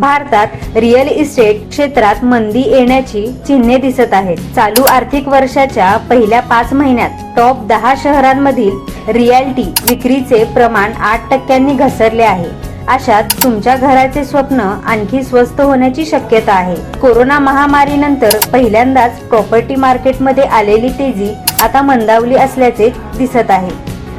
भारतात real estate क्षेत्रात मंदी येण्याची चिन्हे दिसत आहेत. चालू आर्थिक वर्षाच्या पहिल्या पाच महिन्यात टॉप दहा शहरांमधील रियाल्टी विक्रीचे प्रमाण आठ टक्क्यांनी घसरले आहे. अशात तुमच्या घराचे स्वप्न आणखी स्वस्त होण्याची शक्यता आहे. कोरोना महामारीनंतर पहिल्यांदाच प्रॉपर्टी मार्केटमध्ये आलेली तेजी आता मंदावली असल्याचे दिसत आहे.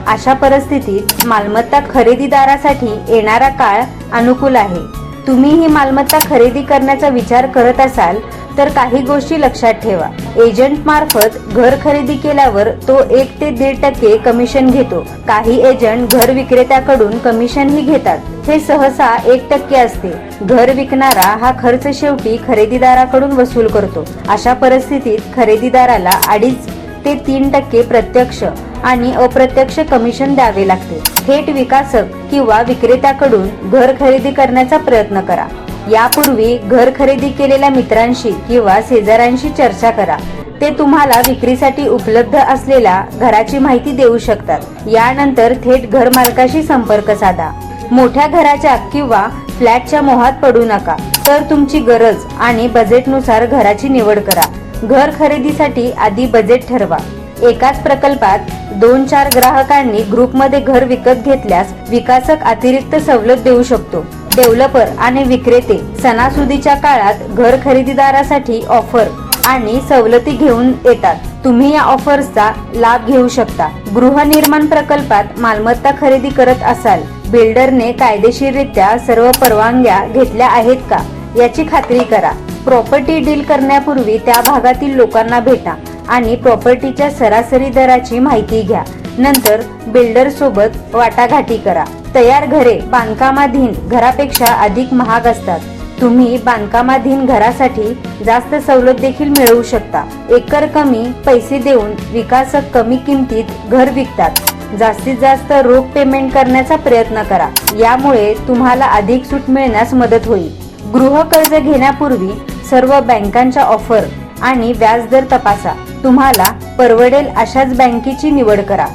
अशा परिस्थितीत मालमत्ता खरेदीदारासाठी येणारा काळ अनुकूल आहे. तुम्ही ही मालमत्ता खरेदी करण्याचा विचार करत असाल तर काही गोष्टी लक्षात ठेवा. एजंट मार्फत घर खरेदी केल्यावर तो एक ते दीड टक्के कमिशन घेतो. काही एजंट घर विक्रेत्याकडून कमिशनही घेतात. हे सहसा एक टक्के असते. घर विकणारा हा खर्च शेवटी खरेदीदाराकडून वसूल करतो. अशा परिस्थितीत खरेदीदाराला अडीच ते तीन टक्के प्रत्यक्ष आणि अप्रत्यक्ष कमिशन द्यावे लागते. थेट विकासक किंवा विक्रेत्याकडून घर खरेदी करण्याचा प्रयत्न करा. यापूर्वी घर खरेदी केलेल्या मित्रांशी किंवा शेजाऱ्यांशी चर्चा करा. ते तुम्हाला विक्रीसाठी उपलब्ध असलेल्या घराची माहिती देऊ शकतात. यानंतर थेट घर मालकाशी संपर्क साधा. मोठ्या घराच्या किंवा फ्लॅटच्या मोहात पडू नका. तर तुमची गरज आणि बजेटनुसार घराची निवड करा. घर खरेदीसाठी आधी बजेट ठरवा. एकाच प्रकल्पात दोन चार ग्राहकांनी ग्रुपमध्ये घर विकत घेतल्यास विकासक अतिरिक्त सवलत देऊ शकतो. डेव्हलपर आणि विक्रेते सणासुदीच्या काळात घर खरेदीदारासाठी ऑफर आणि सवलती घेऊन येतात. तुम्ही या ऑफर्सचा लाभ घेऊ शकता. गृहनिर्माण प्रकल्पात मालमत्ता खरेदी करत असाल. बिल्डरने कायदेशीररित्या सर्व परवानग्या घेतल्या आहेत का? याची खात्री करा. प्रॉपर्टी डील करण्यापूर्वी त्या भागातील लोकांना भेटा. आणि प्रॉपर्टीच्या सरासरी दराची माहिती घ्या. नंतर बिल्डर सोबत वाटाघाटी करा. तयार घरे बांधकामाधीन घरापेक्षा अधिक महाग असतात. तुम्ही बांधकामाधीन घरासाठी जास्त सवलत देखील मिळवू शकता. एकर कमी पैसे देऊन विकासक कमी किमतीत घर विकतात. जास्तीत जास्त रोख पेमेंट करण्याचा प्रयत्न करा. यामुळे तुम्हाला अधिक सूट मिळण्यास मदत होईल. गृह कर्ज घेण्यापूर्वी सर्व बँकांच्या ऑफर आणि व्याजदर तपासा. तुम्हाला परवडेल अशाच बँकेची निवड करा.